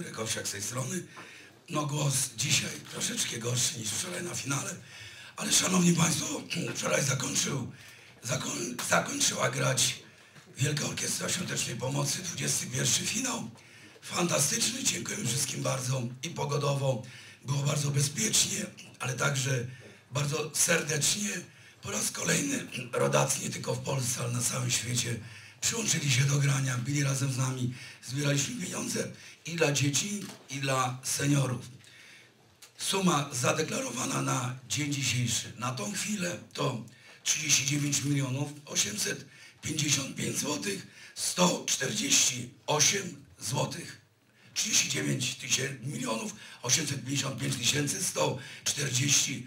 Jurek Owsiak z tej strony. No głos dzisiaj troszeczkę gorszy niż wczoraj na finale, ale szanowni państwo, wczoraj zakończył, zakoń, zakończyła grać Wielka Orkiestra Świątecznej Pomocy, 21 finał. Fantastyczny, dziękuję wszystkim bardzo i pogodowo. Było bardzo bezpiecznie, ale także bardzo serdecznie. Po raz kolejny rodacy nie tylko w Polsce, ale na całym świecie przyłączyli się do grania, byli razem z nami, zbieraliśmy pieniądze i dla dzieci, i dla seniorów. Suma zadeklarowana na dzień dzisiejszy, na tą chwilę to 39 milionów 855 zł 148 złotych. 39 tysięcy, milionów 855 tysięcy 148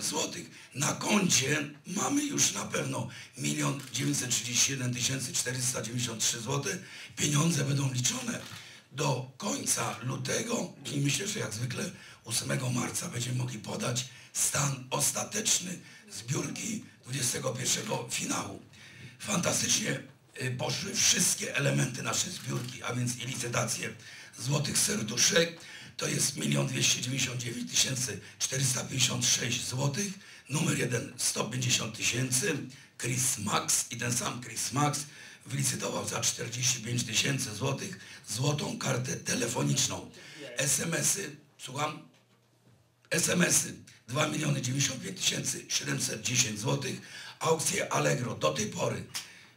złotych. Na koncie mamy już na pewno milion 937 tysięcy 493 zł. Pieniądze będą liczone do końca lutego i myślę, że jak zwykle 8 marca będziemy mogli podać stan ostateczny zbiórki 21 finału. Fantastycznie y, poszły wszystkie elementy naszej zbiórki, a więc i licytacje złotych serduszek, to jest 1 299 456 złotych, numer jeden 150 tysięcy, Chris Max i ten sam Chris Max wylicytował za 45 tysięcy złotych złotą kartę telefoniczną. SMS-y, słucham, SMS-y 2 miliony 95 tysięcy 710 złotych, aukcje Allegro do tej pory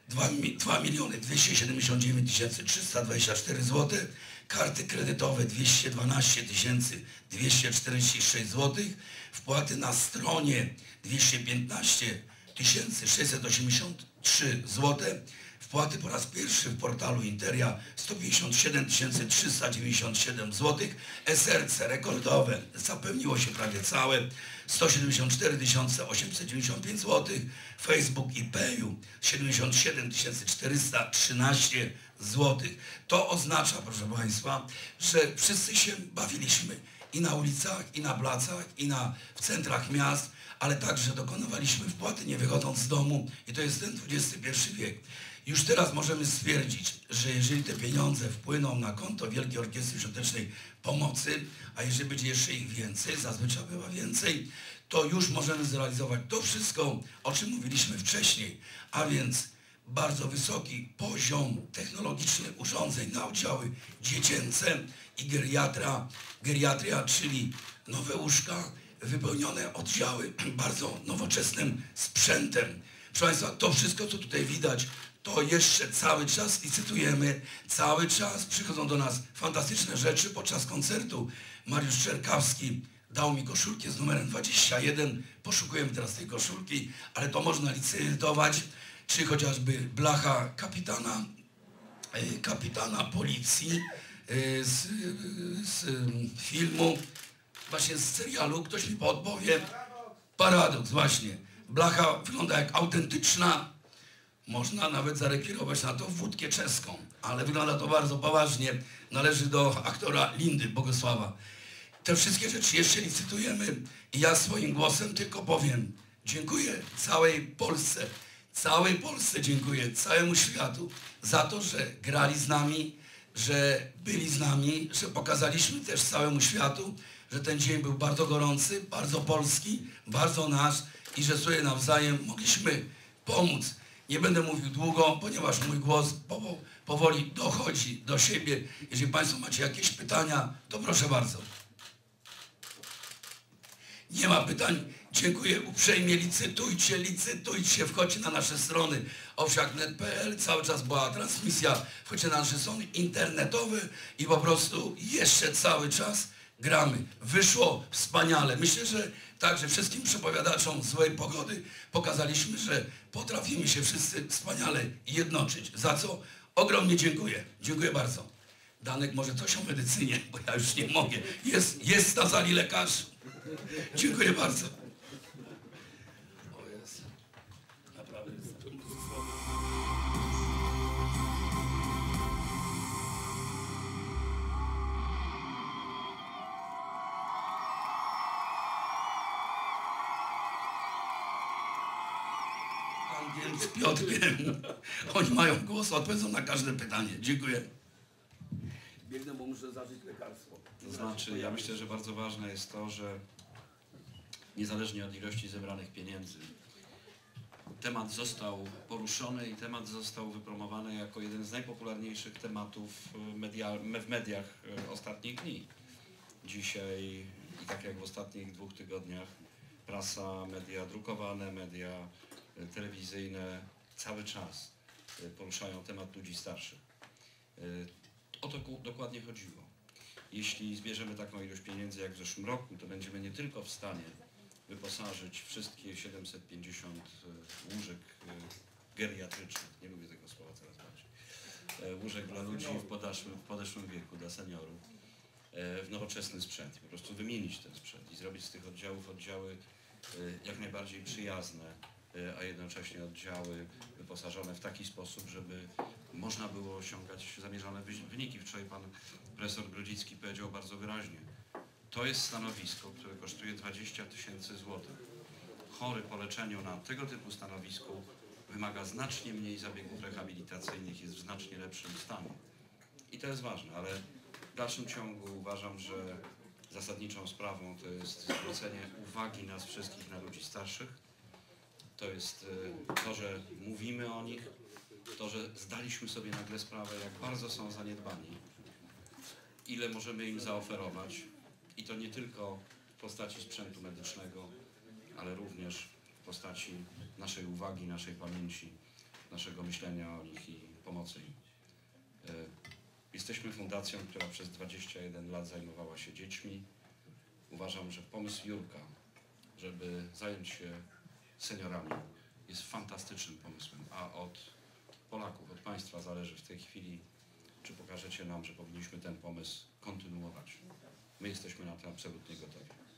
2, 2 miliony 279 tysięcy 324 zł, karty kredytowe 212 tysięcy 246 zł, wpłaty na stronie 215 tysięcy 683 zł, wpłaty po raz pierwszy w portalu Interia 157 397 zł, SRC rekordowe zapewniło się prawie całe 174 895 zł, Facebook i Payu 77 413 zł. To oznacza, proszę Państwa, że wszyscy się bawiliśmy i na ulicach, i na placach, i na, w centrach miast, ale także dokonywaliśmy wpłaty nie wychodząc z domu i to jest ten XXI wiek. Już teraz możemy stwierdzić, że jeżeli te pieniądze wpłyną na konto Wielkiej Orkiestry Świątecznej Pomocy, a jeżeli będzie jeszcze ich więcej, zazwyczaj bywa więcej, to już możemy zrealizować to wszystko, o czym mówiliśmy wcześniej, a więc bardzo wysoki poziom technologiczny urządzeń na oddziały dziecięce i geriatra, geriatria, czyli nowe łóżka, wypełnione oddziały bardzo nowoczesnym sprzętem. Proszę Państwa, to wszystko, co tutaj widać, to jeszcze cały czas licytujemy, cały czas przychodzą do nas fantastyczne rzeczy. Podczas koncertu Mariusz Czerkawski dał mi koszulkę z numerem 21. Poszukujemy teraz tej koszulki, ale to można licytować, czy chociażby blacha kapitana, e, kapitana policji e, z, z filmu, właśnie z serialu, ktoś mi podpowie. Paradoks, właśnie. Blacha wygląda jak autentyczna można nawet zarekwirować na to wódkę czeską, ale wygląda to bardzo poważnie. Należy do aktora Lindy Bogosława. Te wszystkie rzeczy jeszcze licytujemy i ja swoim głosem tylko powiem dziękuję całej Polsce, całej Polsce dziękuję, całemu światu za to, że grali z nami, że byli z nami, że pokazaliśmy też całemu światu, że ten dzień był bardzo gorący, bardzo polski, bardzo nasz i że sobie nawzajem mogliśmy pomóc. Nie będę mówił długo, ponieważ mój głos powoli dochodzi do siebie. Jeżeli Państwo macie jakieś pytania, to proszę bardzo. Nie ma pytań. Dziękuję uprzejmie. Licytujcie, licytujcie. Wchodźcie na nasze strony owsiaknet.pl. Cały czas była transmisja. Wchodźcie na nasze strony internetowe i po prostu jeszcze cały czas gramy. Wyszło wspaniale. Myślę, że także wszystkim przepowiadaczom złej pogody pokazaliśmy, że potrafimy się wszyscy wspaniale jednoczyć. Za co ogromnie dziękuję. Dziękuję bardzo. Danek może coś o medycynie, bo ja już nie mogę. Jest, jest na sali lekarz. Dziękuję bardzo. O jest. Naprawdę jest. Pan Wielc, Piotr. Oni mają głos, odpowiedzą na każde pytanie. Dziękuję. Biegnę, bo muszę zażyć lekarstwo. To znaczy, ja myślę, że bardzo ważne jest to, że niezależnie od ilości zebranych pieniędzy, temat został poruszony i temat został wypromowany jako jeden z najpopularniejszych tematów e, w mediach e, ostatnich dni. Dzisiaj i tak jak w ostatnich dwóch tygodniach prasa, media drukowane, media e, telewizyjne cały czas poruszają temat ludzi starszych. O to dokładnie chodziło. Jeśli zbierzemy taką ilość pieniędzy jak w zeszłym roku, to będziemy nie tylko w stanie wyposażyć wszystkie 750 e, łóżek e, geriatrycznych, nie lubię tego słowa coraz bardziej, e, łóżek dla ludzi w podeszłym, w podeszłym wieku, dla seniorów, w nowoczesny sprzęt. Po prostu wymienić ten sprzęt i zrobić z tych oddziałów oddziały jak najbardziej przyjazne, a jednocześnie oddziały wyposażone w taki sposób, żeby można było osiągać zamierzone wy- wyniki. Wczoraj pan profesor Grodzicki powiedział bardzo wyraźnie, to jest stanowisko, które kosztuje 20 tysięcy złotych. Chory po leczeniu na tego typu stanowisku wymaga znacznie mniej zabiegów rehabilitacyjnych, jest w znacznie lepszym stanie. I to jest ważne, ale w dalszym ciągu uważam, że zasadniczą sprawą to jest zwrócenie uwagi nas wszystkich na ludzi starszych. To jest e, to, że mówimy o nich, to, że zdaliśmy sobie nagle sprawę, jak bardzo są zaniedbani, ile możemy im zaoferować i to nie tylko w postaci sprzętu medycznego, ale również w postaci naszej uwagi, naszej pamięci, naszego myślenia o nich i pomocy im. E, Jesteśmy fundacją, która przez 21 lat zajmowała się dziećmi. Uważam, że pomysł Jurka, żeby zająć się seniorami jest fantastycznym pomysłem, a od Polaków, od Państwa zależy w tej chwili, czy pokażecie nam, że powinniśmy ten pomysł kontynuować. My jesteśmy na to absolutnie gotowi.